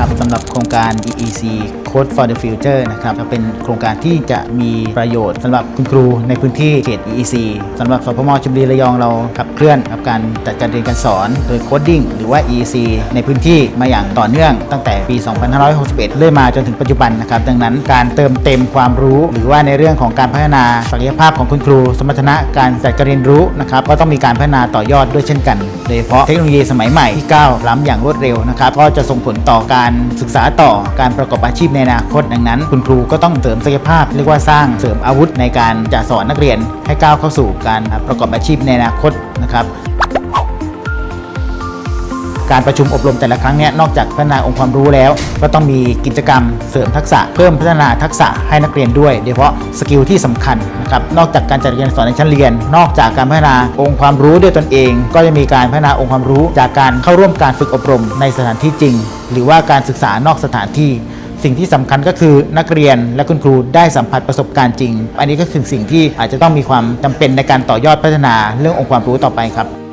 ครับสำหรับโครงการ EEC Code for the Future นะครับจะเป็นโครงการที่จะมีประโยชน์สำหรับคุณครูในพื้นที่เขต EEC สำหรับสพมชลบุรีระยองเราขับเคลื่อนกับการจัดการเรียนการสอนโดยโคดดิ้งหรือว่า EEC ในพื้นที่มาอย่างต่อเนื่องตั้งแต่ปี 2561 เรื่อยมาจนถึงปัจจุบันนะครับ ดังนั้นการเติมเต็มความรู้ หรือว่าในเรื่องของการพัฒนาศักยภาพของคุณครู สมรรถนะการจัดการเรียนรู้นะครับก็ต้องมีการพัฒนาต่อยอดด้วยเช่นกัน โดยเฉพาะเทคโนโลยีสมัยใหม่ที่ก้าวล้ำอย่างรวดเร็วนะครับก็จะส่งผลต่อการศึกษาต่อการประกอบอาชีพในอนาคตดังนั้น คุณครูก็ต้องเสริมศักยภาพเรียกว่าสร้างเสริมอาวุธในการจะสอนนักเรียนให้ก้าวเข้าสู่การประกอบอาชีพในอนาคตนะครับการประชุมอบรมแต่ละครั้งเนี่ยนอกจากพัฒนาองค์ความรู้แล้ว ก็ต้องมีกิจกรรมเสริมทักษะ เพิ่มพัฒนาทักษะให้นักเรียนด้วย โดยเฉพาะสกิลที่สำคัญนะครับนอกจากการจัดเรียนสอนในชั้นเรียน นอกจากการพัฒนาองค์ความรู้ด้วยตนเอง ก็จะมีการพัฒนาองค์ความรู้ จากการเข้าร่วมการฝึกอบรมในสถานที่จริง หรือว่าการศึกษานอกสถานที่ สิ่งที่สำคัญก็คือนักเรียนและคุณครูได้สัมผัสประสบการณ์จริง อันนี้ก็คือสิ่งที่อาจจะต้องมีความจำเป็นในการต่อยอดพัฒนาเรื่ององค์ความรู้ต่อไปครับ